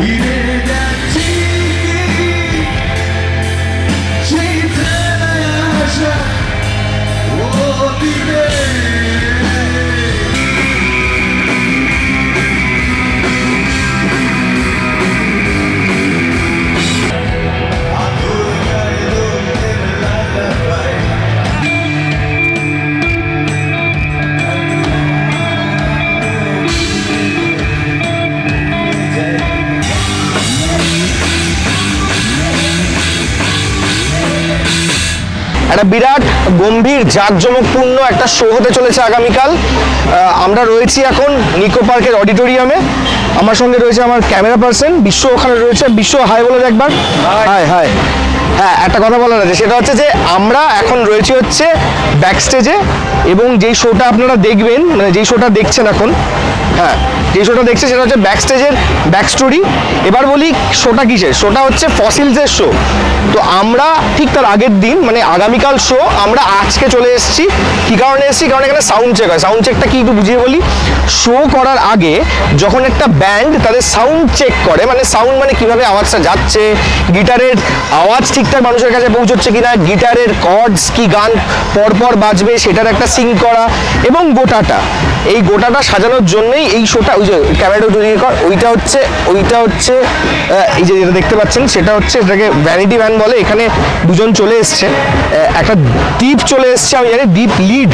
你别担心，心在燃烧。একটা বিরাট গম্ভীর জাঁকজমকপূর্ণ একটা শো হতে চলেছে আগামীকাল। আমরা রয়েছি এখন নিকো পার্কের অডিটোরিয়ামে। আমার সঙ্গে রয়েছে আমার ক্যামেরা পার্সন বিশ্ব ওখানে রয়েছে। বিশ্ব হাই বলে একবার। হাই হাই হ্যাঁ একটা কথা বলার আছে সেটা হচ্ছে যে আমরা এখন রয়েছি হচ্ছে ব্যাক স্টেজে এবং যেই শোটা আপনারা দেখবেন মানে যেই শোটা দেখছেন এখন হ্যাঁ যে শোটা দেখছে সেটা হচ্ছে ব্যাক স্টেজের ব্যাক স্টোরি এবার বলি শোটা কিসের? শোটা হচ্ছে ফসিলসের শো তো আমরা ঠিক তার আগের দিন মানে আগামীকাল শো আমরা আজকে চলে এসেছি। কী কারণে এসেছি? কারণ এখানে সাউন্ড চেক হয়। সাউন্ড চেকটা কি একটু বুঝিয়ে বলি। শো করার আগে যখন একটা ব্যান্ড তাদের সাউন্ড চেক করে মানে সাউন্ড মানে কীভাবে আওয়াজটা যাচ্ছে গিটারের আওয়াজ ঠিকঠাক মানুষের কাছে পৌঁছচ্ছে কিনা গিটারের কর্ডস কি গান পরপর বাজবে, সেটার একটা সিং করা, এবং গোটাটা। এই গোটাটা সাজানোর জন্যই এই শোটা ওই যে ক্যামেরাটা তৈরি কর, ওইটা হচ্ছে ওইটা হচ্ছে এই যে যেটা দেখতে পাচ্ছেন, সেটা হচ্ছে এটাকে ভ্যানিটি ভ্যান বলে। এখানে দুজন চলে এসছে। একটা দ্বীপ চলে এসছে, আমি জানি দ্বীপ লিড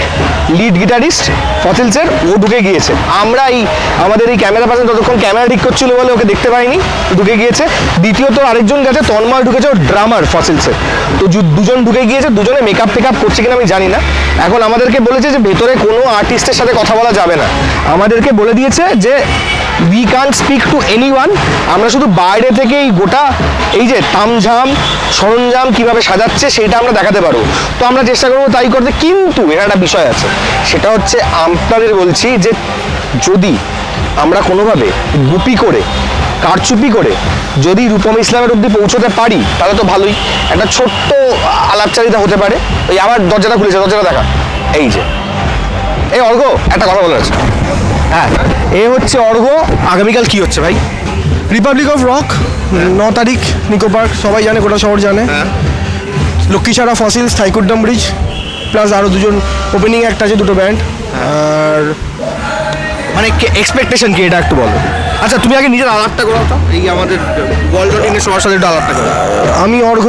লিড গিটারিস্ট ফসিলসের ও ঢুকে গিয়েছে। আমরা এই, আমাদের এই ক্যামেরা পার্সন ততক্ষণ ক্যামেরা ঠিক করছিল বলে ওকে দেখতে পাইনি, ঢুকে গিয়েছে। দ্বিতীয়ত আরেকজন গেছে, তন্ময় ঢুকেছে, ও ড্রামার ফসিলসের তো দুজন ঢুকে গিয়েছে, দুজনে মেকআপ টেকআপ করছে কিনা আমি জানি না। এখন আমাদেরকে বলেছে যে, ভেতরে কোনো আর্টিস্টের সাথে কথা বলা যাবে না। আমাদেরকে বলে দিয়েছে যে উই কান স্পিক টু এনি ওয়ান আমরা শুধু বাইরে থেকে এই গোটা এই যে তামঝাম, সরঞ্জাম কীভাবে সাজাচ্ছে সেটা আমরা দেখাতে পারব। তো আমরা চেষ্টা করব তাই করতে, কিন্তু এর একটা বিষয় আছে। সেটা হচ্ছে আপনাদের বলছি যে যদি আমরা কোনোভাবে গুপি করে, কারচুপি করে যদি রূপম ইসলামের অবধি পৌঁছতে পারি, তাহলে তো ভালোই। একটা ছোট্ট আলাপচারিতা হতে পারে। ওই আবার দরজাটা খুলেছে, দরজাটা দেখা। এই যে। এই অর্ঘ, একটা কথা বলার আছে। হ্যাঁ এ হচ্ছে অর্ঘ। আগামীকাল কি হচ্ছে ভাই? রিপাবলিক অফ রক ন তারিখ নিকো পার্ক সবাই জানে গোটা শহর জানে। Lakkhichhara Fossils Thaikkudam Bridge plus আরও দুজন ওপেনিং একটা আছে দুটো ব্যান্ড আর মানে এক্সপেকটেশন কি এটা একটু বলো। আচ্ছা তুমি আগে নিজের আলাপটা করো তো এই আমাদের ওয়ার্ল্ড সবার সাথে একটু আলাপটা করো আমি অর্ঘ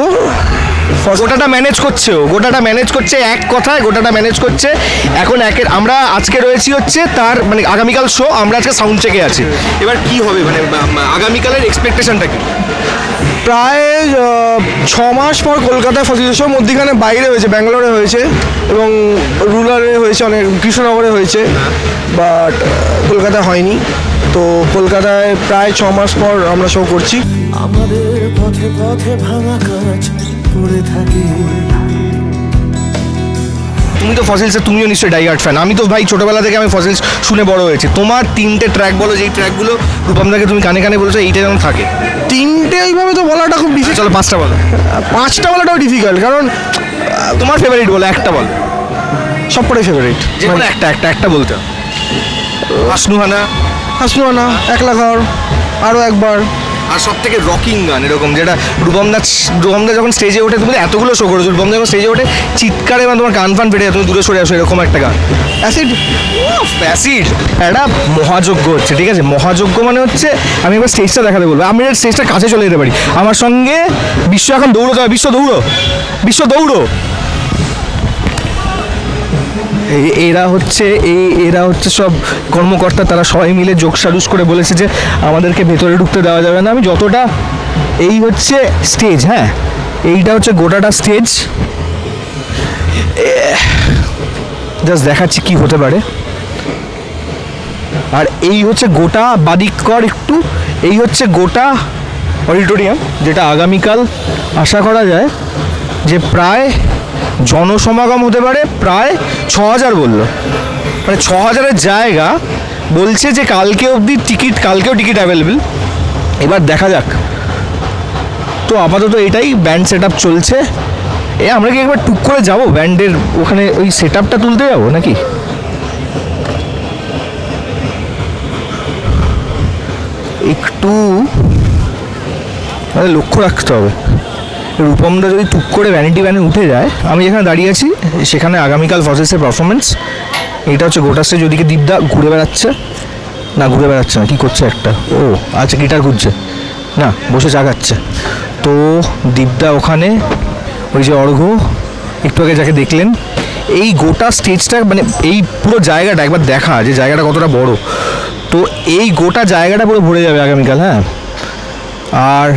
গোটাটা ম্যানেজ করছে ও। গোটাটা ম্যানেজ করছে এক কথায় গোটাটা ম্যানেজ করছে এখন একের আমরা আজকে রয়েছি হচ্ছে তার মানে আগামীকাল শো আমরা আজকে সাউন্ড চেকে আছি। এবার কি হবে মানে আগামীকালের এক্সপেকটেশনটা কি? প্রায় ছ মাস পর কলকাতায় ফসিল শো মধ্যিখানে বাইরে হয়েছে ব্যাঙ্গালোরে হয়েছে এবং রুরালে হয়েছে অনেক কৃষ্ণনগরে হয়েছে বাট কলকাতায় হয়নি। তো কলকাতায় প্রায় ছ মাস পর আমরা শো করছি। আমাদের পথে পথে ভাঙা থাকে। তুমি তো ফসিলসের তুমিও নিশ্চয়ই ডাইহার্ট ফ্যান আমি তো ভাই ছোটবেলা থেকে আমি ফসিলস শুনে বড় হয়েছি। তোমার তিনটে ট্র্যাক বলো যেই ট্র্যাকগুলো রূপমদাকে তুমি কানে কানে বলেছ এইটা যেমন থাকে। তিনটে এইভাবে তো বলাটা খুব ডিফিকাল্ট চলো পাঁচটা বলো। পাঁচটা বলাটাও ডিফিকাল্ট কারণ তোমার ফেভারিট বলো একটা বলো। সবকটাই ফেভারিট যে কোনো একটা একটা একটা বলতে হাসনুহানা। হাসনুহানা একলা ঘর আরও একবার। আর সব থেকে রকিং গান এরকম যেটা রূপমদা রূপমদা যখন স্টেজে ওঠে তুমি এতগুলো শো করেছ রূপমদা যখন স্টেজে ওঠে চিৎকারে মানে তোমার কান ফান ফেটে যায়, তুমি দূরে সরে আসো এরকম একটা গান। অ্যাসিড অ্যাসিড একটা মহাযজ্ঞ হচ্ছে ঠিক আছে? মহাযজ্ঞ মানে হচ্ছে আমি একবার স্টেজটা দেখাতে বলব। আমি স্টেজটা কাছে চলে যেতে পারি। আমার সঙ্গে বিশ্ব এখন দৌড়োতে হবে বিশ্ব দৌড়ো বিশ্ব দৌড়ো। এরা হচ্ছে, এই এরা হচ্ছে সব কর্মকর্তা, তারা সবাই মিলে যোগ সারুস করে বলেছে যে আমাদেরকে ভেতরে ঢুকতে দেওয়া যাবে না। আমি যতটা, এই হচ্ছে স্টেজ হ্যাঁ? এইটা হচ্ছে গোটাটা স্টেজ জাস্ট দেখাচ্ছি কি হতে পারে। আর এই হচ্ছে গোটা বাদিক কর একটু, এই হচ্ছে গোটা অডিটোরিয়াম, যেটা আগামীকাল আশা করা যায় যে প্রায় জনসমাগম হতে পারে, প্রায় ছ হাজার বলল। মানে ছ হাজারের জায়গা বলছে যে কালকে অবধি টিকিট, কালকেও টিকিট অ্যাভেলেবেল এবার দেখা যাক। তো আপাতত এটাই ব্যান্ড সেট চলছে। এ, আমরা কি একবার টুক করে যাব? ব্যান্ডের ওখানে ওই সেট তুলতে যাব নাকি? একটু আমাদের লক্ষ্য রাখতে হবে। রূপমদা যদি টুক করে ভ্যানিটি ভ্যানে উঠে যায়, আমি যেখানে দাঁড়িয়ে আছি, সেখানে আগামীকাল ফসেসের পারফরমেন্স এটা হচ্ছে গোটা স্টেজ ওদিকে দীপদা ঘুরে বেড়াচ্ছে। না, ঘুরে বেড়াচ্ছে না, কী করছে একটা? ও আচ্ছা গিটার ঘুরছে না, বসে চা খাচ্ছে। তো দীপদা ওখানে, ওই যে অর্ঘ একটু আগে যাকে দেখলেন, এই গোটা স্টেজটা মানে এই পুরো জায়গাটা একবার দেখা, যে জায়গাটা কতটা বড়। তো এই গোটা জায়গাটা পুরো ভরে যাবে আগামীকাল হ্যাঁ? আর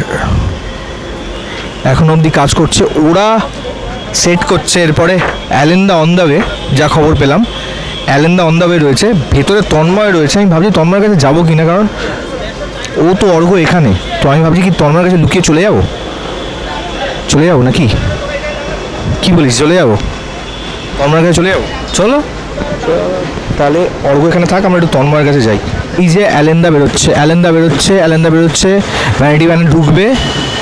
এখন অবধি কাজ করছে। ওরা সেট করছে এরপরে অ্যালেন্দা অন দ্য ওয়ে যা খবর পেলাম। অ্যালেন্দা অন দ্য ওয়ে রয়েছে, ভেতরে তন্ময় রয়েছে। আমি ভাবছি তন্ময়ের কাছে যাব কিনা, কারণ ও তো অর্ঘ এখানে। তো আমি ভাবছি কি তন্ময়ের কাছে লুকিয়ে চলে যাব? চলে যাব নাকি? কি বলিস, চলে যাব? তন্ময়ের কাছে চলে যাব? চলো। তাহলে অর্ঘ এখানে থাক, আমরা একটু তন্ময়ের কাছে যাই। এই যে অ্যালেন্দা বেরোচ্ছে অ্যালেন্দা বেরোচ্ছে অ্যালেন্দা বেরোচ্ছে, ভ্যানিটি ভ্যানে ঢুকবে।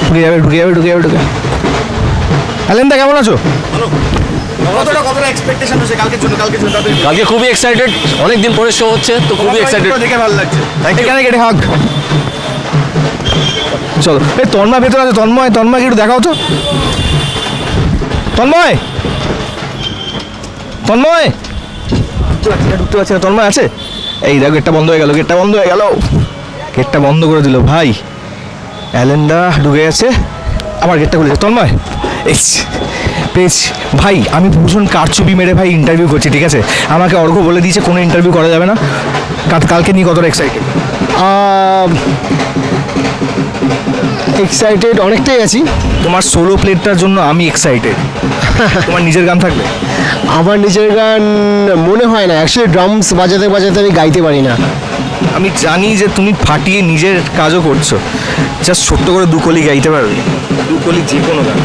ঢুকে যাবে ঢুকে যাবে ঢুকে যাবে ঢুকে অ্যালেন্দা কেমন আছো? কালকে খুবই এক্সাইটেড অনেক দিন পরে শো হচ্ছে তো খুবই এক্সাইটেড দেখে ভালো লাগছে। এখানে কেটে হাগ চলো। এই তন্ময় ভেতরে আছে তন্ময় তন্ময়কে একটু দেখাও তো। তন্ময়! তন্ময়! ঢুকতে পারছি না তন্ময় আছে? এই দেখো গেটটা বন্ধ হয়ে গেল গেটটা বন্ধ হয়ে গেল। গেটটা বন্ধ করে দিল ভাই। অ্যালেন্ডা ঢুকে গেছে। আমার গেটটা খুলেছে তন্ময় এসছি পেয়েছি ভাই আমি ভূষণ কারচুপি মেরে ভাই ইন্টারভিউ করছি ঠিক আছে? আমাকে অর্ঘ বলে দিয়েছে কোনো ইন্টারভিউ করা যাবে না। কাল- কালকে নিয়ে কতটা এক্সাইটেড এক্সাইটেড অনেকটাই আছি। তোমার সোলো প্লেটটার জন্য আমি এক্সাইটেড তোমার নিজের গান থাকবে? আমার নিজের গান মনে হয় না। অ্যাকচুয়ালি ড্রামস বাজাতে বাজাতে আমি গাইতে পারি না। আমি জানি যে তুমি ফাটিয়ে নিজের কাজও করছ। জাস্ট ছোট্ট করে দুকলি গাইতে পারবে। দুকলি যে কোনো গান।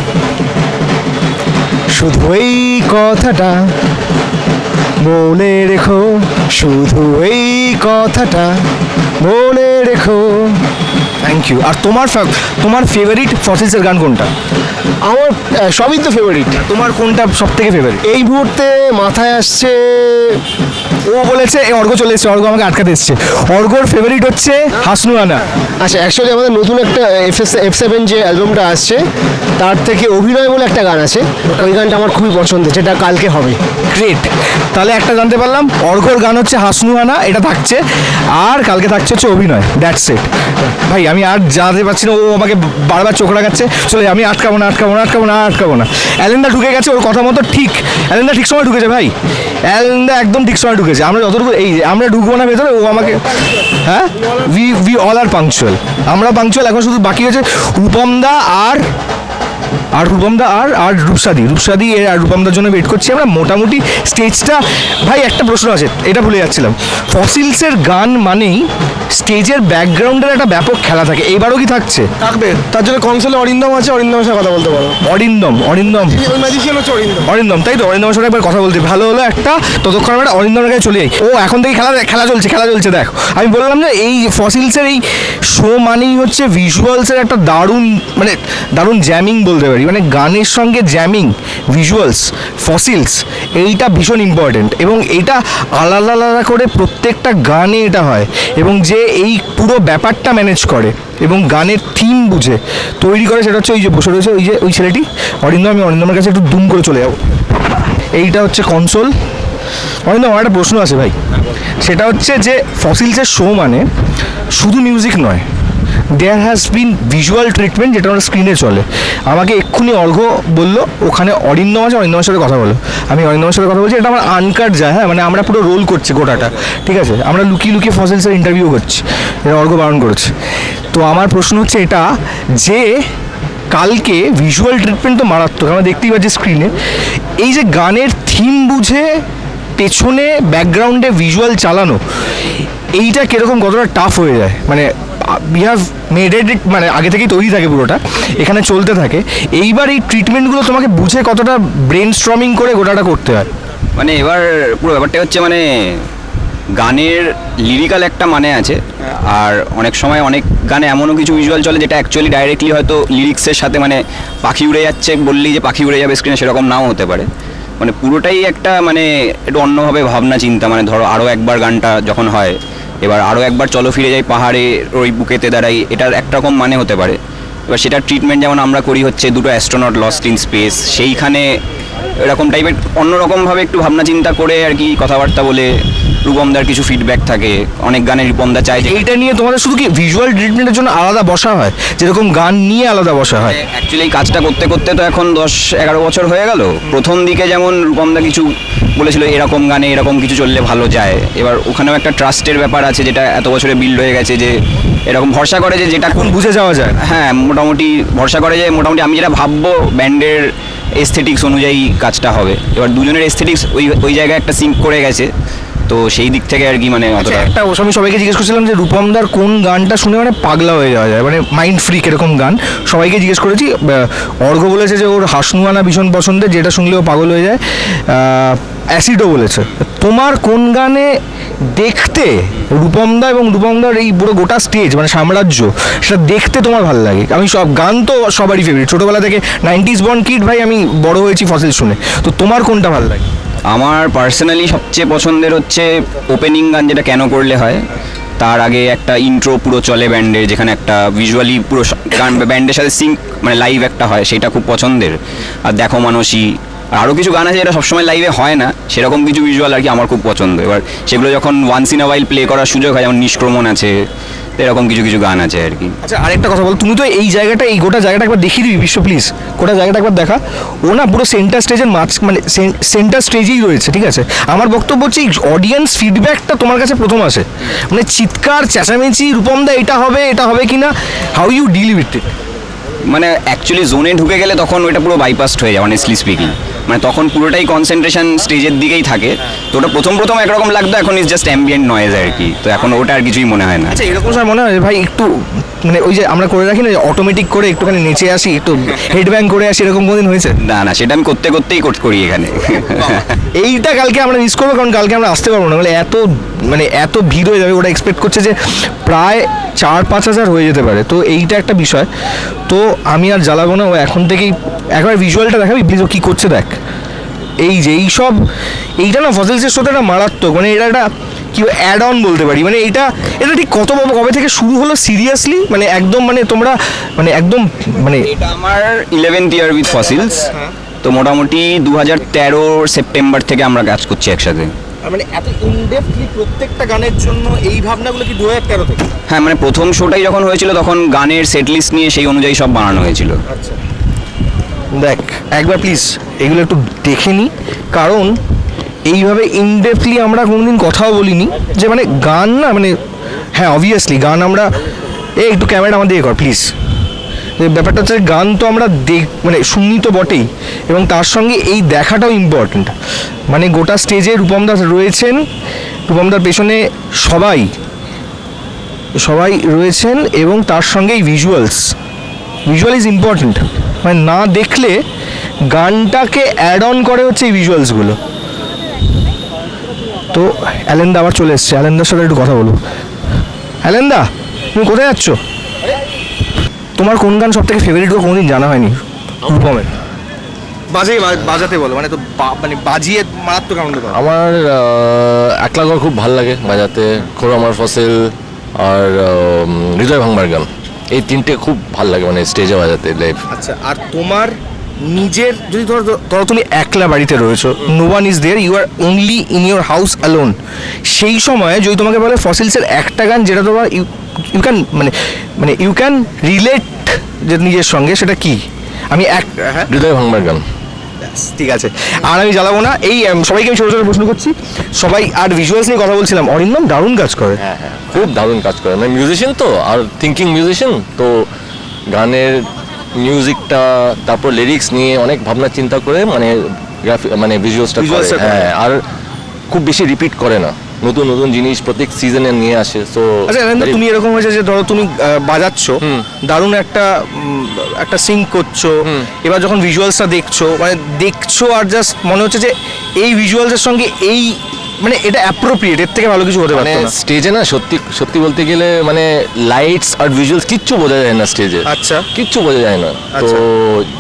শুধু এই কথাটা মনে রেখো শুধু এই কথাটা মনে রেখো। থ্যাংক ইউ আর তোমার তোমার ফেভারিট ফসিলসের গান কোনটা? আমার সবই তো ফেভারিট তোমার কোনটা সব থেকে ফেভারিট এই মুহূর্তে মাথায় আসছে ও বলেছে এই অর্ঘ চলে এসছে অর্ঘ আমাকে আটকাতে এসছে। অর্ঘর ফেভারিট হচ্ছে হাসনু আনা আচ্ছা অ্যাকচুয়ালি আমাদের নতুন একটা এফ এস এফ সেভেন যে অ্যালবামটা আসছে তার থেকে অভিনয় বলে একটা গান আছে। ওই গানটা আমার খুবই পছন্দের যেটা কালকে হবে। গ্রেট তাহলে একটা জানতে পারলাম অর্ঘর গান হচ্ছে হাসনু আনা এটা থাকছে আর কালকে থাকছে হচ্ছে অভিনয় দ্যাটস ইট ভাই আমি আর জানতে পারছি না ও আমাকে বারবার চোখ রাখাচ্ছে। চলে আমি আটকাবো না আটকাবো না আটকাবো না আটকাবো না। অ্যালেন্দা ঢুকে গেছে ওর কথা মতো ঠিক। অ্যালেন্দা ঠিক সময় ঢুকেছে ভাই। অ্যালেন্দা একদম ঠিক সময় ঢুকেছে। আমরা যতটুকু, এই আমরা ঢুকবো না ভেতরে, ও আমাকে হ্যাঁ? We we all are punctual আমরা পাংচুয়াল এখন শুধু বাকি হচ্ছে দা আর আর রূপমদা আর আর রূপসাদি। রূপসাদি এর আর রূপমদার জন্য ওয়েট করছি আমরা। মোটামুটি স্টেজটা ভাই একটা প্রশ্ন আছে এটা ভুলে যাচ্ছিলাম। ফসিলসের গান মানেই স্টেজের ব্যাকগ্রাউন্ডের একটা ব্যাপক খেলা থাকে। এইবারও কি থাকছে? থাকবে। তার জন্য কনসোলে অরিন্দম আছে অরিন্দমের সাথে কথা বলতে পারো। অরিন্দম অরিন্দম। অরিন্দম। অরিন্দম তাই তো? অরিন্দমের সাথে একবার কথা বলতে। ভালো হলো একটা ততক্ষণ আমরা অরিন্দমের কাছে চলে যাই। ও এখন থেকে খেলা খেলা চলছে খেলা চলছে দেখো। আমি বললাম যে এই ফসিলসের এই শো মানেই হচ্ছে ভিজুয়ালসের একটা দারুণ মানে দারুণ জ্যামিং বলতে পারি। মানে গানের সঙ্গে জ্যামিং ভিজুয়ালস ফসিলস এইটা ভীষণ ইম্পর্টেন্ট এবং এটা আলাদা আলাদা করে প্রত্যেকটা গানে এটা হয় এবং যে এই পুরো ব্যাপারটা ম্যানেজ করে এবং গানের থিম বুঝে, তৈরি করে সেটা হচ্ছে ওই যে বসে রয়েছে ওই যে ওই ছেলেটি। অরিন্দম, আমি অরিন্দমের কাছে একটু দুম করে চলে যাব। এইটা হচ্ছে কনসোল অরিন্দম, আমার একটা প্রশ্ন আছে ভাই। সেটা হচ্ছে যে ফসিলসের শো মানে শুধু মিউজিক নয় there has been visual treatment যেটা আমার স্ক্রিনে চলে। আমাকে এক্ষুনি অর্ঘ বলল, ওখানে অরিন্দম আছে, অরিন্দমের সাথে কথা বলো। আমি অরিন্দমের সাথে কথা বলছি, এটা আমার আনকাট যায় হ্যাঁ? মানে আমরা পুরো রোল করছি গোটাটা। ঠিক আছে? আমরা লুকিয়ে লুকিয়ে ফসিলসের ইন্টারভিউ করছি। এটা অর্ঘ বারণ করেছে। তো আমার প্রশ্ন হচ্ছে এটা যে কালকে ভিজুয়াল ট্রিটমেন্ট তো মারাত্মক, আমরা দেখতেই পাচ্ছি স্ক্রিনে এই যে গানের থিম বুঝে পেছনে ব্যাকগ্রাউন্ডে ভিজুয়াল চালানো, এইটা কীরকম কতটা টাফ হয়ে যায়? মানে উই হ্যাভ মেডেড ইট মানে আগে থেকেই তৈরি থাকে পুরোটা, এখানে চলতে থাকে। এইবার এই ট্রিটমেন্টগুলো তোমাকে বুঝে কতটা ব্রেন স্ট্রমিং করে গোটাটা করতে হয়। মানে এবার পুরো ব্যাপারটা হচ্ছে মানে গানের লিরিক্যাল একটা মানে আছে, আর অনেক সময় অনেক গানে এমনও কিছু ভিজুয়াল চলে যেটা অ্যাকচুয়ালি ডাইরেক্টলি হয়তো লিরিক্সের সাথে মানে পাখি উড়ে যাচ্ছে বললেই যে পাখি উড়ে যাবে স্ক্রিনে সেরকম নাও হতে পারে। মানে পুরোটাই একটা মানে একটু অন্যভাবে ভাবনা চিন্তা মানে ধরো আরও একবার গানটা যখন হয় এবার আরও একবার চলো ফিরে যাই পাহাড়ে, ওই বুকেতে দাঁড়াই। এটার একরকম মানে হতে পারে। এবার সেটার ট্রিটমেন্ট যেমন আমরা করি হচ্ছে দুটো অ্যাস্ট্রোনট লস্ট ইন স্পেস সেইখানে এরকম টাইপের অন্যরকমভাবে একটু ভাবনা চিন্তা করে আর কি কথাবার্তা বলে রূপমদার কিছু ফিডব্যাক থাকে অনেক গানে রূপমদা চায় যে এইটা নিয়ে তোমাদের শুধু কি ভিজুয়াল ট্রিটমেন্টের জন্য আলাদা বসা হয়? যেরকম গান নিয়ে আলাদা বসা হয়। অ্যাকচুয়ালি এই কাজটা করতে করতে তো এখন দশ এগারো বছর হয়ে গেল। প্রথম দিকে যেমন রূপমদা কিছু বলেছিল এরকম গানে এরকম কিছু চললে ভালো যায়। এবার ওখানেও একটা ট্রাস্টের ব্যাপার আছে যেটা এত বছরে বিল্ড হয়ে গেছে যে এরকম ভরসা করে যে যেটা এখন বুঝে যাওয়া যায়। হ্যাঁ মোটামুটি ভরসা করে যে মোটামুটি আমি যেটা ভাববো ব্যান্ডের এস্থেটিক্স অনুযায়ী কাজটা হবে। এবার দুজনের এস্থেটিক্স ওই ওই জায়গায় একটা সিঙ্ক করে গেছে। তো সেই দিক থেকে আর কি মানে আচ্ছা অতটা একটা আমি সবাইকে জিজ্ঞেস করছিলাম যে রূপমদার কোন গানটা শুনে মানে পাগলা হয়ে যাওয়া যায়? মানে মাইন্ড ফ্রিক এরকম গান। সবাইকে জিজ্ঞেস করেছি অর্ঘ বলেছে যে ওর হাসনুয়ানা ভীষণ পছন্দের যেটা শুনলেও পাগল হয়ে যায়। অ্যাসিডও বলেছে। তোমার কোন গানে দেখতে রূপমদা এবং রূপমদার এই পুরো গোটা স্টেজ মানে সাম্রাজ্য সেটা দেখতে তোমার ভালো লাগে? আমি সব গান তো সবারই ফেভারিট ছোটোবেলা থেকে নাইনটিস বন কিড ভাই আমি বড় হয়েছি ফসিল শুনে। তো তোমার কোনটা ভালো লাগে? আমার পার্সোনালি সবচেয়ে পছন্দের হচ্ছে ওপেনিং গান যেটা কেন করলে হয়, তার আগে একটা ইন্ট্রো পুরো চলে ব্যান্ডের যেখানে একটা ভিজুয়ালি পুরো গান ব্যান্ডের সাথে সিঙ্ক মানে লাইভ একটা হয়, সেটা খুব পছন্দের। আর দেখো মানসী, আর আরও কিছু গান আছে যেটা সবসময় লাইভে হয় না, সেরকম কিছু ভিজুয়াল আর কি আমার খুব পছন্দ এবার সেগুলো যখন once in a while play করার সুযোগ হয়, যেমন নিষ্ক্রমণ আছে তো এরকম কিছু কিছু গান আছে আর কি। আচ্ছা আরেকটা কথা বল তুমি তো এই জায়গাটা এই গোটা জায়গাটা একবার দেখিয়ে দিবি বিশ্ব প্লিজ গোটা জায়গাটা একবার দেখা। ও না পুরো সেন্টার স্টেজের মাঝ মানে সেন্টার স্টেজেই রয়েছে ঠিক আছে? আমার বক্তব্য হচ্ছে অডিয়েন্স ফিডব্যাকটা তোমার কাছে প্রথম আসে। মানে চিৎকার চেঁচামেচি রূপমদা এটা হবে এটা হবে কিনা? How you deal with it মানে অ্যাকচুয়ালি জোনে ঢুকে গেলে তখন ওটা পুরো বাইপাসড হয়ে যায় অনেস্টলি স্পিকিং মানে তখন পুরোটাই কনসেন্ট্রেশন স্টেজের দিকেই থাকে। তো ওটা প্রথম প্রথম একরকম লাগতো এখন ইজ জাস্ট অ্যাম্বিয়েন্ট নয়েজ আর কি। তো এখন ওটা আর কিছুই মনে হয় না। আচ্ছা এরকম স্যার মনে হয় ভাই একটু মানে ওই যে আমরা করে রাখি না অটোমেটিক করে একটুখানি নেচে আসি একটু হেড ব্যাং করে আসি এরকম কোনদিন হয়েছে? না না সেটা আমি করতে করতেই করি এখানে। এইটা কালকে আমরা মিস করব কারণ কালকে আমরা আসতে পারব না। মানে এত মানে এত ভিড় হয়ে যাবে ওটা এক্সপেক্ট করছে যে প্রায় চার পাঁচ হাজার হয়ে যেতে পারে। তো এইটা একটা বিষয়। তো আমি আর জ্বালাবো না ও এখন থেকেই একবার ভিজুয়ালটা দেখাবি প্লিজ ও কী করছে দেখ। এই যে এই সব এইটা না ফসিলসের সাথে একটা মারাত্মক মানে এটা একটা কি অ্যাড অন বলতে পারি। মানে এটা এটা ঠিক কত কবে থেকে শুরু হলো সিরিয়াসলি মানে একদম মানে তোমরা মানে একদম মানে এটা আমার ইলেভেন্থ ইয়ার উইথ ফসিলস তো মোটামুটি দু হাজার তেরো সেপ্টেম্বর থেকে আমরা কাজ করছি একসাথে। মানে এত ইনডেপথলি প্রত্যেকটা গানের জন্য এই ভাবনাগুলো কি দু হাজার তেরো থেকে? হ্যাঁ মানে প্রথম শোটাই যখন হয়েছিল তখন গানের সেট লিস্ট নিয়ে সেই অনুযায়ী সব বানানো হয়েছিল। দেখ একবার প্লিজ এগুলো একটু দেখে নি। কারণ এইভাবে ইনডেপথলি আমরা কোনোদিন কথাও বলিনি যে মানে গান না মানে হ্যাঁ অবভিয়াসলি গান আমরা এই একটু ক্যামেরা আমার দিয়ে কর প্লিজ ব্যাপারটা হচ্ছে গান তো আমরা দেখ মানে শুনি তো বটেই, এবং তার সঙ্গে এই দেখাটাও ইম্পর্ট্যান্ট মানে গোটা স্টেজে রূপমদাস রয়েছেন রূপম রূপমদার পেছনে সবাই সবাই রয়েছেন এবং তার সঙ্গে এই ভিজুয়ালস ভিজুয়াল ইজ ইম্পর্ট্যান্ট মানে না দেখলে গানটাকে অ্যাড অন করে হচ্ছে এই ভিজুয়ালসগুলো তো অ্যালেন্দা আবার চলে এসছে। অ্যালেন্দার সাথে একটু কথা বলব অ্যালেন্দা, তুমি কোথায় যাচ্ছ? তোমার কোন গান সব থেকে ফেভারিট কোনদিন জানা হয়নি। রূপমের। বাজে বাজাতে বলো মানে তো মানে বাজিয়ে মারাত্মক আনন্দ পাও। আমার একলা ঘর খুব ভালো লাগে বাজাতে। খোর আমার ফসল আর হৃদয় ভাঙবার গান। এই তিনটে খুব ভালো লাগে মানে স্টেজে বাজাতে লাইভ আচ্ছা আর তোমার নিজের যদি ধরো ধরো তুমি একলা বাড়িতে রয়েছো no one is there you are only in your house alone সেই সময় যদি তোমাকে বলে ফসিলসের একটা গান যেটা তোমার ইউ ইউ ক্যান মানে মানে ইউ ক্যান রিলেট যে নিজের সঙ্গে সেটা কি? আমি এক হ্যাঁ? হৃদয় ভাঙবার গান। ঠিক আছে। আর আমি জ্বালাবো না। এই সবাইকে আমি ছোটো ছোটো প্রশ্ন করছি। সবাই আর ভিজুয়ালস নিয়ে কথা বলছিলাম। অরিন্দম দারুণ কাজ করে। হ্যাঁ হ্যাঁ খুব দারুণ কাজ করে। মানে মিউজিশিয়ান তো আর থিঙ্কিং মিউজিশিয়ান তো গানের মিউজিকটা তারপর লিরিক্স নিয়ে অনেক ভাবনা চিন্তা করে মানে মানে ভিজুয়ালসটা। হ্যাঁ আর খুব বেশি রিপিট করে না। নতুন নতুন জিনিস প্রত্যেক সিজনে নিয়ে আসে সো আচ্ছা তুমি এরকম হয়েছে যে ধরো তুমি বাজাচ্ছ দারুণ একটা একটা সিঙ্ক করছ এবার যখন ভিজুয়ালসটা দেখছ মানে দেখছ আর জাস্ট মনে হচ্ছে যে এই ভিজুয়ালসের সঙ্গে এই মানে এটা অ্যাপ্রোপ্রিয়েট এর থেকে ভালো কিছু হতে মানে পারতো না স্টেজে না সত্যি সত্যি বলতে গেলে মানে লাইটস আর ভিজুয়ালস কিচ্ছু বোঝা যায় না স্টেজে আচ্ছা। কিচ্ছু বোঝা যায় না। তো আচ্ছা।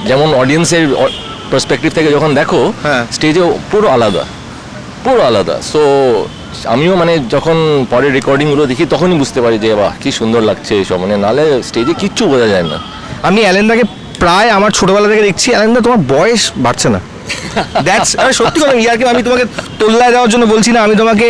যেমন অডিয়েন্সের পার্সপেক্টিভ থেকে যখন দেখো হ্যাঁ। স্টেজে পুরো আলাদা পুরো আলাদা। সো আমিও মানে যখন পরের রেকর্ডিংগুলো দেখি তখনই বুঝতে পারি যে বাহ কি সুন্দর লাগছে এইসব মানে নালে স্টেজে কিচ্ছু বোঝা যায় না। আমি অ্যালেন্দাকে প্রায় আমার ছোটবেলা থেকে দেখছি। অ্যালেন্দা তোমার বয়স বাড়ছে না? দ্যাটস সত্যি কথা ইয়ারকে আমি তোমাকে তোল্লায় দেওয়ার জন্য বলছি না আমি তোমাকে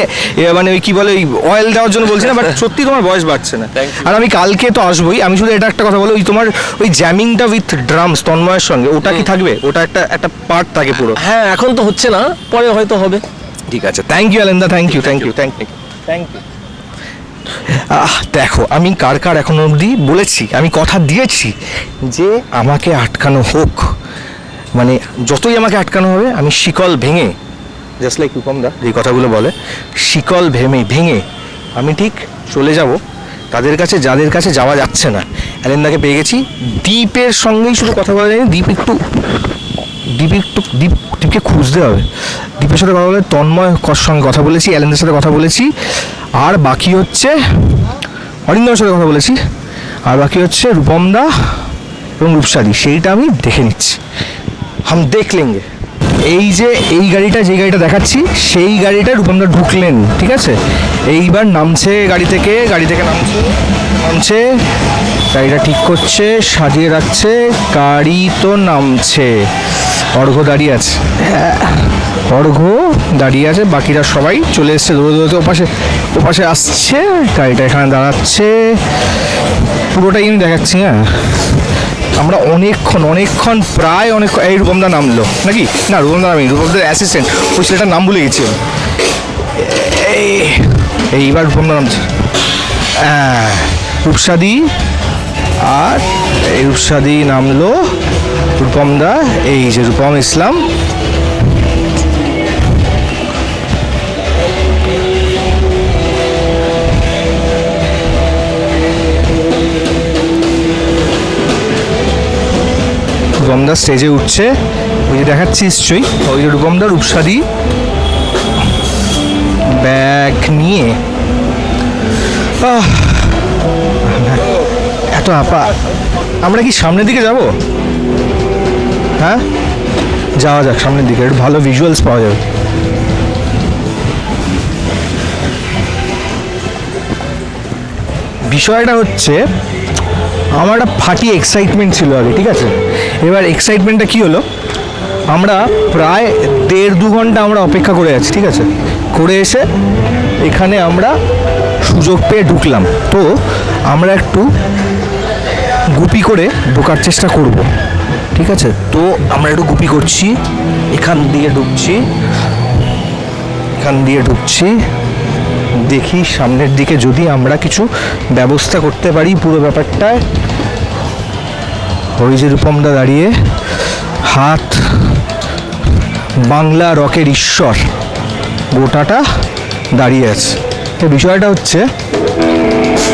মানে ওই কি বলে অয়েল দেওয়ার জন্য বলছি না বাট সত্যি তোমার বয়স বাড়ছে না। আর আমি কালকে তো আসবোই আমি শুধু এটা একটা কথা বলো ওই তোমার ওই জ্যামিংটা উইথ ড্রামস তন্ময়ের সঙ্গে ওটা কি থাকবে? ওটা একটা একটা পার্ট থাকে পুরো। হ্যাঁ এখন তো হচ্ছে না পরে হয়তো হবে। ঠিক আছে thank you অ্যালেন্দা thank you thank you thank you thank you ah দেখো আমি কার কার এখন অবধি বলেছি আমি কথা দিয়েছি যে আমাকে আটকানো হোক। মানে যতই আমাকে আটকানো হবে, আমি শিকল ভেঙে জাস্ট লাইক রূপমদা যে কথাগুলো বলে, শিকল ভেঙে ভেঙে আমি ঠিক চলে যাব। তাদের কাছে, যাদের কাছে যাওয়া যাচ্ছে না। অ্যালেন্দাকে পেয়ে গেছি। দ্বীপের সঙ্গেই শুধু কথা বলা যায়নি দ্বীপ একটু দ্বীপ একটু দীপ দ্বীপকে খুঁজতে হবে। দীপের সাথে কথা বলে তন্ময় সঙ্গে কথা বলেছি, অ্যালেন্দের সাথে কথা বলেছি। আর বাকি হচ্ছে অরিন্দমের সাথে কথা বলেছি। আর বাকি হচ্ছে রূপমদা এবং রূপসাদি। সেইটা আমি দেখে নিচ্ছি। হাম দেখ লেঙ্গে এই যে, এই গাড়িটা, যে গাড়িটা দেখাচ্ছি, সেই গাড়িটা রূপমদা ঢুকলেন, ঠিক আছে? এইবার নামছে গাড়ি থেকে গাড়ি থেকে নামছে নামছে, গাড়িটা ঠিক করছে, সাজিয়ে রাখছে, গাড়ি তো নামছে। অর্ঘ দাঁড়িয়ে আছে। অর্ঘ দাঁড়িয়ে আছে, বাকিরা সবাই চলে এসছে দৌড়ে দৌড়তে ওপাশে ওপাশে আসছে, গাড়িটা এখানে দাঁড়াচ্ছে। পুরোটাই আমি দেখাচ্ছি হ্যাঁ? আমরা অনেকক্ষণ অনেকক্ষণ প্রায় অনেক, এই রূপমদা নামলো। নাকি? না, রূপমদা নামি, রূপমদার অ্যাসিস্ট্যান্ট ওই ছেলেটার নাম ভুলে গেছি এই, এইবার রূপমদা নামছে। হ্যাঁ রূপসাদি আর এই রূপসাদি নামলো রূপমদা, এই যে রূপম ইসলাম। রূপমদা স্টেজে উঠছে। ওই যে দেখাচ্ছি নিশ্চয়ই। ওই যে রূপমদা রূপসাদি ব্যাগ নিয়ে। এত আপা। আমরা কি সামনের দিকে যাব? হ্যাঁ? যাওয়া যাক সামনের দিকে। একটু ভালো ভিজুয়ালস পাওয়া যাবে। বিষয়টা হচ্ছে আমার একটা ফাটি এক্সাইটমেন্ট ছিল আগে, ঠিক আছে? এবার এক্সাইটমেন্টটা কি হলো? আমরা প্রায় দেড় দু ঘণ্টা আমরা অপেক্ষা করে আছি, ঠিক আছে? করে এসে এখানে আমরা সুযোগ পেয়ে ঢুকলাম। তো আমরা একটু গুপি করে ঢোকার চেষ্টা করব, ঠিক আছে? তো আমরা একটু গুপি করছি, এখান দিয়ে ঢুকছি, এখান দিয়ে ঢুকছি। দেখি সামনের দিকে যদি আমরা কিছু ব্যবস্থা করতে পারি পুরো ব্যাপারটায়। ওই রূপমদা দাঁড়িয়ে হাত বাংলা রকের ঈশ্বর গোটাটা দাঁড়িয়ে আছে। তো বিষয়টা হচ্ছে,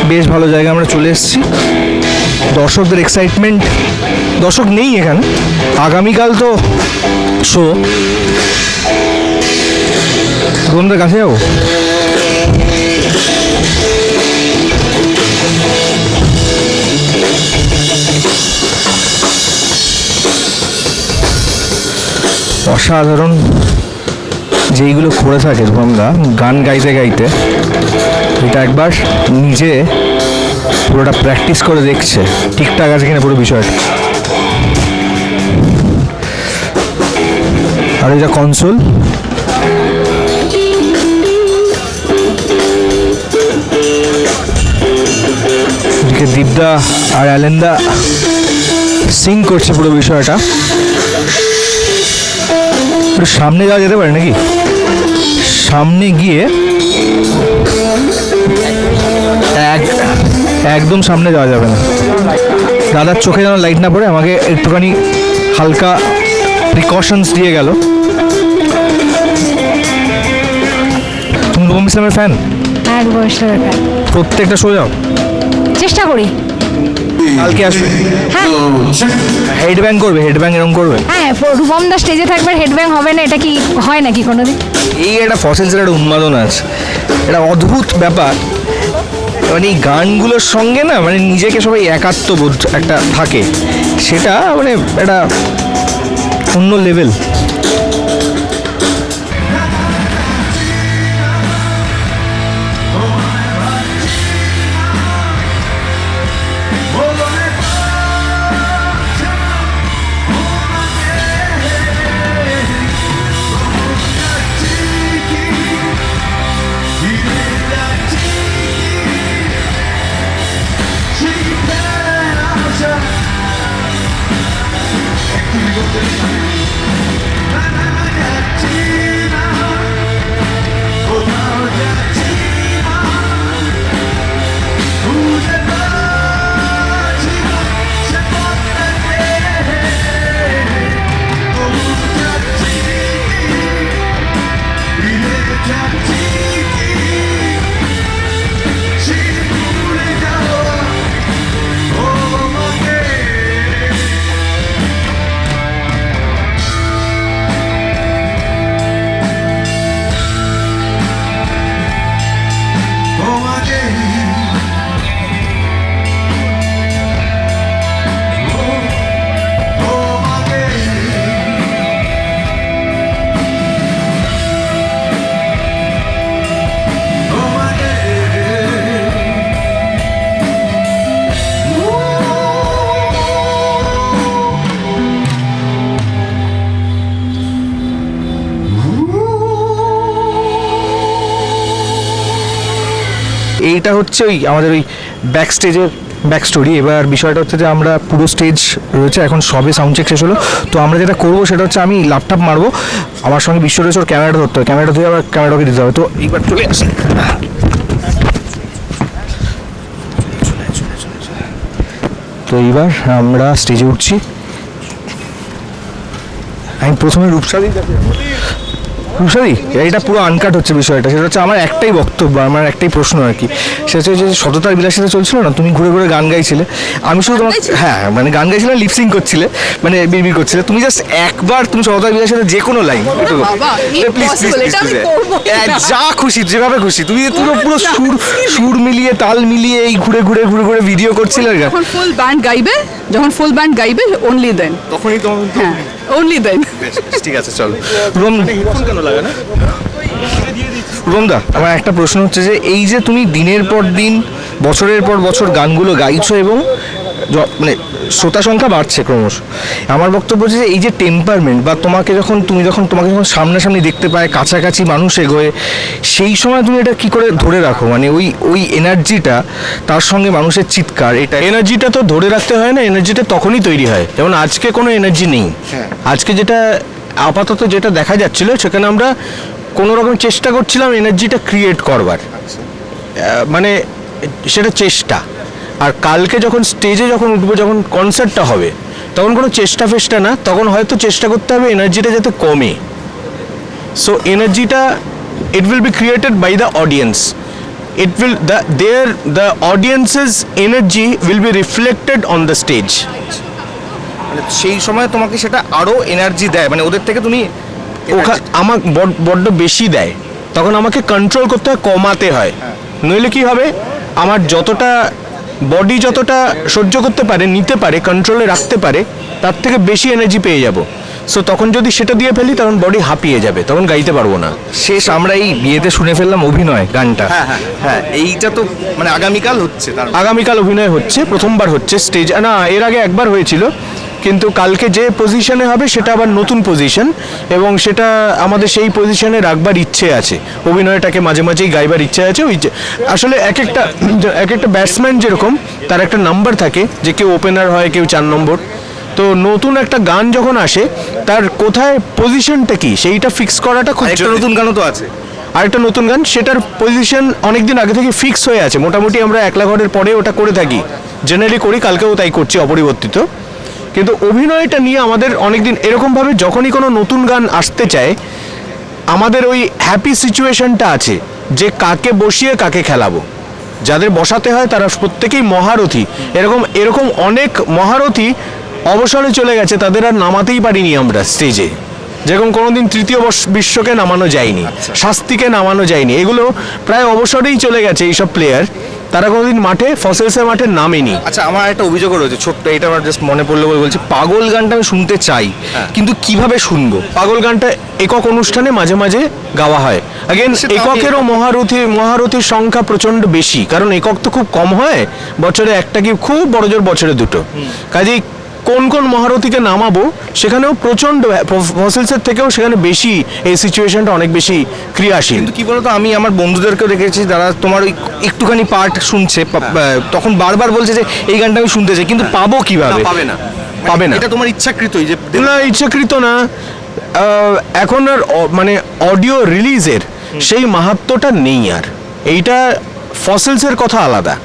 বেশ ভালো জায়গায় আমরা চলে এসেছি। দর্শকদের এক্সাইটমেন্ট দর্শক নেই এখানে। আগামীকাল তো শো রুমদের কাছে যাব অসাধারণ যেইগুলো করে থাকে আমরা গান গাইতে গাইতে, এটা একবার নিজে পুরোটা প্র্যাকটিস করে দেখছে। ঠিকঠাক আছে কিনা পুরো বিষয়টা আর এটা কনসোল দীপদা আর অ্যালেন্দা সিং করছে পুরো বিষয়টা। একটু সামনে যাওয়া যেতে পারে নাকি? সামনে গিয়ে এক একদম সামনে যাওয়া যাবে না। দাদার চোখে যেন লাইট না পড়ে আমাকে একটুখানি হালকা প্রিকশনস দিয়ে গেল। তুমি রুম ইসলামের ফ্যান এক ব্যাপার প্রত্যেকটা শো যাও। চেষ্টা করি। কালকে আসবে। হ্যাঁ। হেড ব্যাং করবে হেড ব্যাং এরকম করবে? হ্যাঁ রূপম দা স্টেজে থাকবে হেডব্যাং হবে না এটা কি হয় নাকি কোনোদিন? এই একটা ফসেলসের একটা উন্মাদনা আছে। এটা অদ্ভুত ব্যাপার। মানে এই গানগুলোর সঙ্গে না মানে নিজেকে সবাই একাত্মবোধ একটা থাকে। সেটা মানে একটা অন্য লেভেল এইটা হচ্ছে ওই আমাদের ওই ব্যাক স্টেজের ব্যাক স্টোরি এবার বিষয়টা হচ্ছে যে আমরা পুরো স্টেজ রয়েছে, এখন সবে সাউন্ড চেক শেষ হলো। তো আমরা যেটা করব সেটা হচ্ছে আমি ল্যাপটপ মারবো। আমার সঙ্গে বিশ্ব রয়েছে, ওর ক্যামেরাটা ধরতে হবে। ক্যামেরাটা ধরে আবার ক্যামেরাকে দিতে হবে। তো এইবার চলে আসি। তো এইবার আমরা স্টেজে উঠছি। আমি প্রথমে রূপসাদি রূপসাদি এটা পুরো আনকাট হচ্ছে বিষয়টা। সেটা হচ্ছে আমার একটাই বক্তব্য আমার একটাই প্রশ্ন আর কি। সেটা হচ্ছে যে সততার বিলাসিতা চলছিল না? তুমি ঘুরে ঘুরে গান গাইছিলে। আমি শুধু তোমার হ্যাঁ মানে গান গাইছিলে লিপসিং করছিলে মানে বিড়বিড় করছিলে। তুমি জাস্ট একবার তুমি সততার বিলাসিতা যে কোনো লাইন করব না। যা খুশি যেভাবে খুশি। তুমি পুরো পুরো সুর সুর মিলিয়ে তাল মিলিয়ে এই ঘুরে ঘুরে ঘুরে ঘুরে ভিডিও করছিলে ফুল ব্যান্ড গাইবে? যখন ফুল ব্যান্ড গাইবে অনলি দেন তখনই তো হ্যাঁ অনলি দেন ঠিক আছে চলো। রোম কেন লাগে না? রোমদা আমার একটা প্রশ্ন হচ্ছে যে এই যে তুমি দিনের পর দিন বছরের পর বছর গানগুলো গাইছো এবং মানে শ্রোতা সংখ্যা বাড়ছে ক্রমশ। আমার বক্তব্য হচ্ছে যে এই যে টেম্পারমেন্ট বা তোমাকে যখন তুমি যখন তোমাকে যখন সামনাসামনি দেখতে পায় কাছাকাছি মানুষ এগোয় সেই সময় তুমি এটা কি করে ধরে রাখো? মানে ওই ওই এনার্জিটা তার সঙ্গে মানুষের চিৎকার এটা এনার্জিটা তো ধরে রাখতে হয় না এনার্জিটা তখনই তৈরি হয়। যেমন আজকে কোনো এনার্জি নেই। আজকে যেটা আপাতত যেটা দেখা যাচ্ছিল সেখানে আমরা কোনো রকম চেষ্টা করছিলাম এনার্জিটা ক্রিয়েট করবার। মানে সেটা চেষ্টা। আর কালকে যখন স্টেজে যখন উঠবো যখন কনসার্টটা হবে তখন কোনো চেষ্টা ফেষ্টা না তখন হয়তো চেষ্টা করতে হবে এনার্জিটা যাতে কমে। সো এনার্জিটা it will be created by the audience it will the their the audience's energy will be reflected on the stage. মানে সেই সময় তোমাকে সেটা আরও এনার্জি দেয় মানে ওদের থেকে তুমি ওখা আমার বড- বড্ড বেশি দেয়। তখন আমাকে কন্ট্রোল করতে হয় কমাতে হয়। নইলে কি হবে? আমার যতটা বডি যতটা সহ্য করতে পারে নিতে পারে কন্ট্রোলে রাখতে পারে তার থেকে বেশি এনার্জি পেয়ে যাব। সো তখন যদি সেটা দিয়ে ফেলি তখন বডি হাঁপিয়ে যাবে তখন গাইতে পারব না। শেষ। আমরা এই বিয়েতে শুনে ফেললাম অভিনয় গানটা। হ্যাঁ হ্যাঁ হ্যাঁ এইটা তো মানে আগামীকাল হচ্ছে আগামীকাল অভিনয় হচ্ছে প্রথমবার হচ্ছে স্টেজ না এর আগে একবার হয়েছিল। কিন্তু কালকে যে পজিশনে হবে সেটা আবার নতুন পজিশন এবং সেটা আমাদের সেই পজিশনে রাখবার ইচ্ছে আছে। অভিনয়টাকে মাঝে মাঝেই গাইবার ইচ্ছে আছে। ওই আসলে এক একটা এক একটা ব্যাটসম্যান যেরকম তার একটা নাম্বার থাকে যে কেউ ওপেনার হয় কেউ চার নম্বর। তো নতুন একটা গান যখন আসে তার কোথায় পজিশনটা কি? সেইটা ফিক্স করাটা খুব একটা নতুন গানও তো আছে। আরেকটা নতুন গান সেটার পজিশন অনেকদিন আগে থেকে ফিক্স হয়ে আছে। মোটামুটি আমরা একলা ঘরের পরে ওটা করে থাকি। জেনারেলি করি কালকেও তাই করছি অপরিবর্তিত। কিন্তু অভিনয়টা নিয়ে আমাদের অনেকদিন এরকমভাবে যখনই কোনো নতুন গান আসতে চায়, আমাদের ওই হ্যাপি সিচুয়েশনটা আছে যে কাকে বসিয়ে কাকে খেলাবো। যাদের বসাতে হয় তারা প্রত্যেকেই মহারথী। এরকম এরকম অনেক মহারথী অবসরে চলে গেছে, তাদের আর নামাতেই পারিনি আমরা স্টেজে যেরকম কোনোদিন তৃতীয় বর্ষ- বিশ্বকে নামানো যায়নি শাস্তিকে নামানো যায়নি এগুলো প্রায় অবসরেই চলে গেছে এইসব প্লেয়ার তারা কোনোদিন মাঠে ফসেলসের মাঠে নামেনি। আচ্ছা আমার একটা অভিযোগও রয়েছে ছোট্ট এটা আমার জাস্ট মনে পড়ল বলে বলছি পাগল গানটা আমি শুনতে চাই কিন্তু কীভাবে শুনব? পাগল গানটা একক অনুষ্ঠানে মাঝে মাঝে গাওয়া হয়। আগেন এককেরও মহারথী মহারথীর সংখ্যা প্রচণ্ড বেশি কারণ একক তো খুব কম হয় বছরে একটা কি খুব বড় জোর বছরে দুটো। কাজেই কোন কোন মহারথীকে নামাবো সেখানেও প্রচণ্ড ফসিলসের থেকেও সেখানে বেশি এই সিচুয়েশনটা অনেক বেশি ক্রিয়াশীল। কিন্তু কি বলতো আমি আমার বন্ধুদেরকেও দেখেছি যারা তোমার ওই একটুখানি পার্ট শুনছে পা- তখন বারবার বলছে যে এই গানটা আমি শুনতে চাই। কিন্তু পাবো কীভাবে? পাবে না। পাবে না। এটা তোমার ইচ্ছাকৃতই যে না ইচ্ছাকৃত না। এখন আর মানে অডিও রিলিজের সেই মাহাত্মটা নেই আর। এইটা ফসেলসের কথা আলাদা।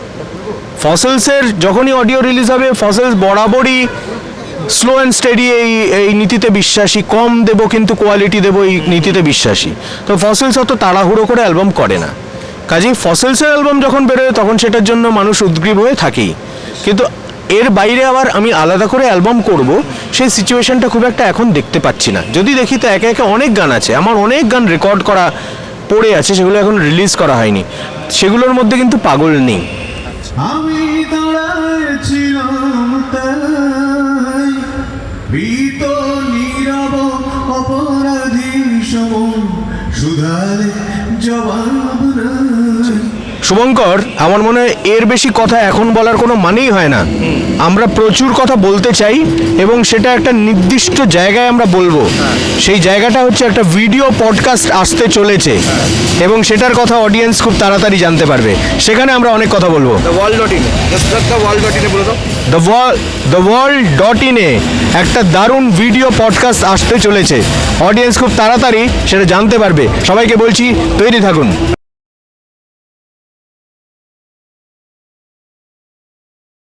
ফসেলসের যখনই অডিও রিলিজ হবে, ফসেলস বরাবরই স্লো অ্যান্ড স্টেডি এই এই নীতিতে বিশ্বাসী। কম দেবো কিন্তু কোয়ালিটি দেবো এই নীতিতে বিশ্বাসী। তো ফসেলস অত তাড়াহুড়ো করে অ্যালবাম করে না। কাজেই ফসেলসের অ্যালবাম যখন বেরোয়, তখন সেটার জন্য মানুষ উদ্গ্রীব হয়ে থাকেই। কিন্তু এর বাইরে আবার আমি আলাদা করে অ্যালবাম করব, সেই সিচুয়েশনটা খুব একটা এখন দেখতে পাচ্ছি না। যদি দেখি তো একে একে অনেক গান আছে। আমার অনেক গান রেকর্ড করা পড়ে আছে, সেগুলো এখন রিলিজ করা হয়নি। সেগুলোর মধ্যে কিন্তু পাগল নেই। আমি দাঁড়াইছিলাম তাই। ভীত নীরব অপরাধী সম সুধারে জবান শুভঙ্কর আমার মনে হয় এর বেশি কথা এখন বলার কোনো মানেই হয় না। আমরা প্রচুর কথা বলতে চাই এবং সেটা একটা নির্দিষ্ট জায়গায় আমরা বলব। সেই জায়গাটা হচ্ছে একটা ভিডিও পডকাস্ট আসতে চলেছে এবং সেটার কথা অডিয়েন্স খুব তাড়াতাড়ি জানতে পারবে। সেখানে আমরা অনেক কথা বলব। দ্য দ্য ওয়ার্ল্ড ডট ইনে একটা দারুণ ভিডিও পডকাস্ট আসতে চলেছে। অডিয়েন্স খুব তাড়াতাড়ি সেটা জানতে পারবে। সবাইকে বলছি তৈরি থাকুন।